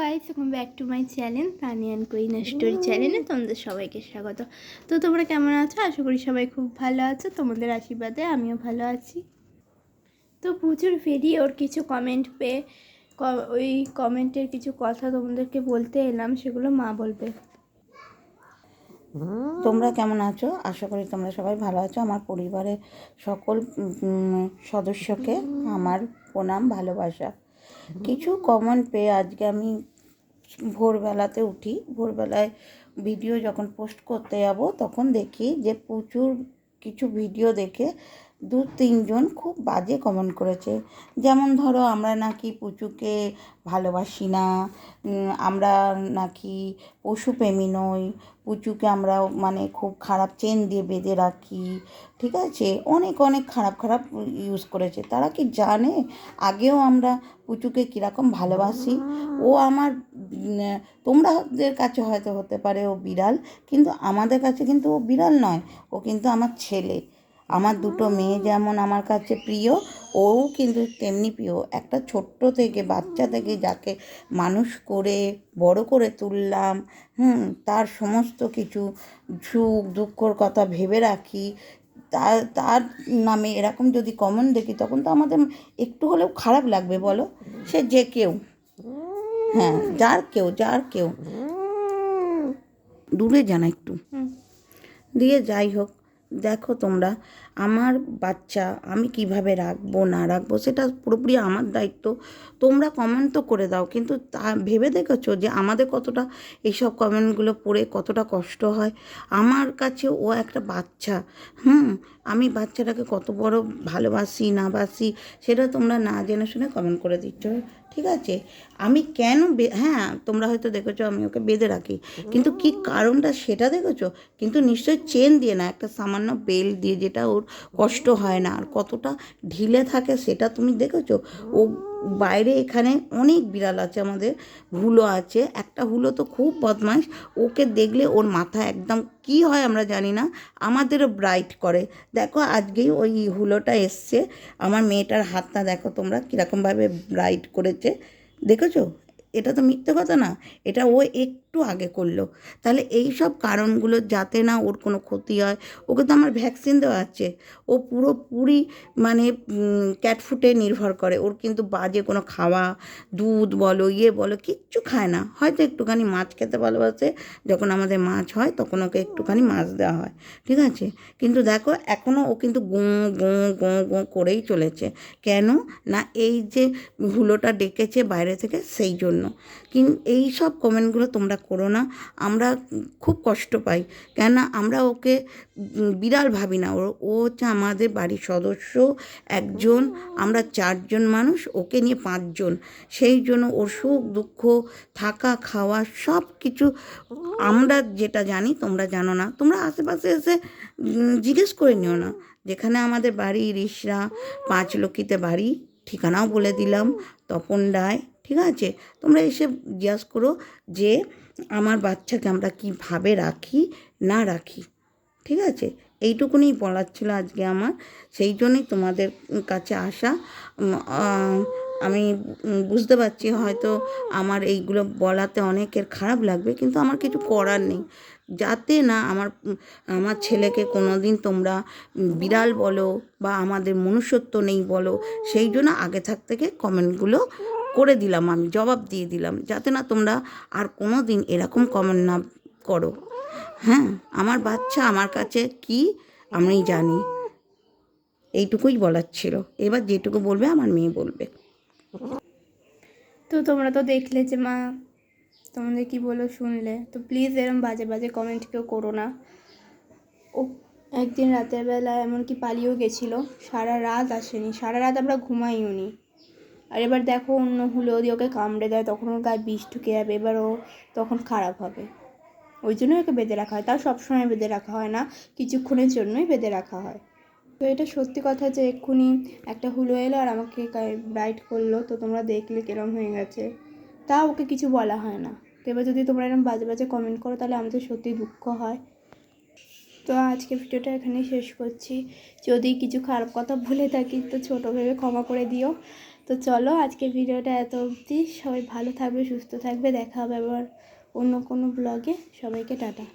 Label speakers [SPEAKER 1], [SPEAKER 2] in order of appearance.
[SPEAKER 1] Guys welcome back to my channel Taniyan queen story চ্যানেলে তোমাদের সবাইকে স্বাগত। তো তোমরা কেমন আছো? আশা করি সবাই খুব ভালো আছো। তোমাদের আশীর্বাদে আমিও ভালো আছি। তো প্রচুর ওর কিছু কমেন্ট পেয়ে ওই কমেন্টের কিছু কথা তোমাদেরকে বলতে এলাম, সেগুলো মা বলবে।
[SPEAKER 2] তোমরা কেমন আছো? আশা করি তোমরা সবাই ভালো আছো। আমার পরিবারের সকল সদস্যকে আমার প্রণাম, ভালোবাসা। কিছু কমন পেয়ে আজকে আমি ভোরবেলাতে উঠি। ভোরবেলায় ভিডিও যখন পোস্ট করতে যাব, তখন দেখি যে প্রচুর কিছু ভিডিও দেখে দু তিনজন খুব বাজে কমেন্ট করেছে। যেমন ধরো, আমরা নাকি পুচুকে ভালোবাসি না আমরা নাকি পশুপ্রেমী নই, পুচুকে আমরা মানে খুব খারাপ চেন দিয়ে বেঁধে রাখি, ঠিক আছে? অনেক অনেক খারাপ খারাপ ইউজ করেছে। তারা কি জানে? আগেও আমরা পুচুকে কীরকম ভালোবাসি। ও আমার তোমরাদের কাছে হয়তো হতে পারে ও বিড়াল, কিন্তু আমাদের কাছে কিন্তু ও বিড়াল নয়। ও কিন্তু আমার ছেলে। আমার দুটো মেয়ে যেমন আমার কাছে প্রিয় ও কিন্তু তেমনি প্রিয়। একটা ছোট্ট থেকে বাচ্চা থেকে যাকে মানুষ করে বড় করে তুললাম হুম তার সমস্ত কিছু সুখ দুঃখর কথা ভেবে রাখি। তার তার নামে এরকম যদি কমন দেখি তখন তো আমাদের একটু হলেও খারাপ লাগবে বলো? সে যে কেউ। হ্যাঁ যার কেউ যার কেউ। দূরে জানা একটু। দিয়ে যাই হোক দেখো তোমরা, আমার বাচ্চা আমি কীভাবে রাখব, না রাখব, সেটা পুরোপুরি আমার দায়িত্ব। তোমরা কমেন্ট তো করে দাও, কিন্তু তা ভেবে দেখেছ যে আমাদের কতটা এইসব কমেন্টগুলো পড়ে কতটা কষ্ট হয়? আমার কাছে ও একটা বাচ্চা। হুম, আমি বাচ্চাটাকে কত বড় ভালোবাসি, না বাসি, সেটা তোমরা না জেনে শুনে কমেন্ট করে দিচ্ছ। ঠিক আছে? আমি কেন হ্যাঁ তোমরা হয়তো দেখেছ আমি ওকে বেঁধে রাখি। কিন্তু কি কারণটা সেটা দেখেছ? কিন্তু নিশ্চয়ই চেন দিয়ে না, একটা সামান্য বেল দিয়ে যেটা ওর কষ্ট হয় না, আর কতটা ঢিলে থাকে সেটা তুমি দেখেছ? ও বাইরে এখানে অনেক বিড়াল আছে, আমাদের হুলো আছে। একটা হুলো তো খুব বদমাস ওকে দেখলে ওর মাথা একদম কি হয় আমরা জানি না, আমাদেরও ব্রাইট করে। দেখো, আজকেই ওই হুলোটা এসছে, আমার মেয়েটার হাতটা দেখো তোমরা কীরকমভাবে ব্রাইট করেছে। দেখেছ? এটা তো মিথ্যে কথা না, এটা ও একটু আগে করল। তাহলে এই সব কারণগুলো যাতে না ওর কোনো ক্ষতি হয়, ওকে তো আমার ভ্যাকসিন দেওয়া আছে। ও পুরোপুরি মানে ক্যাটফুটে নির্ভর করে। ওর কিন্তু বাজে কোনো খাওয়া, দুধ বলো ইয়ে বলো, কিচ্ছু খায় না। হয়তো একটুখানি মাছ খেতে ভালোবাসে, যখন আমাদের মাছ হয় তখন ওকে একটুখানি মাছ দেওয়া হয়। ঠিক আছে? কিন্তু দেখো এখনও ও কিন্তু গোঁ গোঁ গোঁ গোঁ করেই চলেছে। কেন? না, এই যে হুলোটা ডেকেছে বাইরে থেকে, সেই জন্য। কিন, এই সব কমেন্টগুলো তোমরা করো না। আমরা খুব কষ্ট পাই। কেননা আমরা ওকে বিড়াল ভাবি না। ও ও হচ্ছে আমাদের বাড়ির সদস্য, একজন, আমরা চারজন মানুষ, ওকে নিয়ে পাঁচজন। সেই জন্য ওর সুখ, দুঃখ, থাকা, খাওয়া, সব কিছু আমরা যেটা জানি, তোমরা জানো না। তোমরা আশেপাশে এসে জিজ্ঞেস করে নিও না। যেখানে আমাদের বাড়ি রিসরা পাঁচ লক্ষ্মীতে বাড়ি, ঠিকানাও বলে দিলাম, তপন রায়। ঠিক আছে? তোমরা এসে জিজ্ঞাসা করো যে আমার বাচ্চাকে আমরা কীভাবে রাখি, না রাখি। ঠিক আছে? এইটুকুনি বলার ছিল আজকে আমার। সেই জন্যই তোমাদের কাছে আসা। আমি বুঝতে পারছি হয়তো আমার এইগুলো বলাতে অনেকের খারাপ লাগবে, কিন্তু আমার কিছু করার নেই। যাতে না আমার আমার ছেলেকে কোনো দিন তোমরা বিড়াল বলো বা আমাদের মনুষ্যত্ব নেই বলো, সেই জন্য আগে থাক থেকে কমেন্টগুলো করে দিলাম আমি, জবাব দিয়ে দিলাম, যাতে না তোমরা আর কোনো দিন এরকম কমেন্ট না করো। হ্যাঁ আমার বাচ্চা আমার কাছে কি আমি জানি। এইটুকুই বলার ছিল। এবার যেটুকু বলবে আমার মেয়ে বলবে।
[SPEAKER 1] তো তোমরা তো দেখলে যে মা, তোমাদের কি বলো শুনলে। তো প্লিজ এরম বাজে বাজে কমেন্ট কেউ করো না। ও একদিন রাতের বেলা এমনকি পালিয়েও গেছিল, সারা রাত আসেনি, সারা রাত আমরা ঘুমাইও নি আর এবার দেখো অন্য হুলো দিয়ে ওকে কামড়ে দেয়, তখন ওর গায়ে বিষ ঢুকে যাবে, এবার ও তখন খারাপ হবে। ওই জন্যই ওকে বেঁধে রাখা হয়। তাও সবসময় বেঁধে রাখা হয় না, কিছুক্ষণের জন্যই বেঁধে রাখা হয়। তো এটা সত্যি কথা যে এক্ষুনি একটা হুলো এলো আর আমাকে ব্রাইট করল, তো তোমরা দেখলে কিরম হয়ে গেছে। তা ওকে কিছু বলা হয় না। তো এবার যদি তোমরা এরকম বাজে বাজে কমেন্ট করো, তাহলে আমাদের সত্যি দুঃখ হয়। তো আজকে ভিডিওটা এখানেই শেষ করছি। যদি কিছু খারাপ কথা বলে থাকি, তো ছোটো ভেবে ক্ষমা করে দিও। তো চলো আজকে ভিডিওটা এত অবধি। সবাই ভালো থাকবে, সুস্থ থাকবে। দেখা হবে আবার অন্য কোনো ব্লগে সবাইকে টাটা।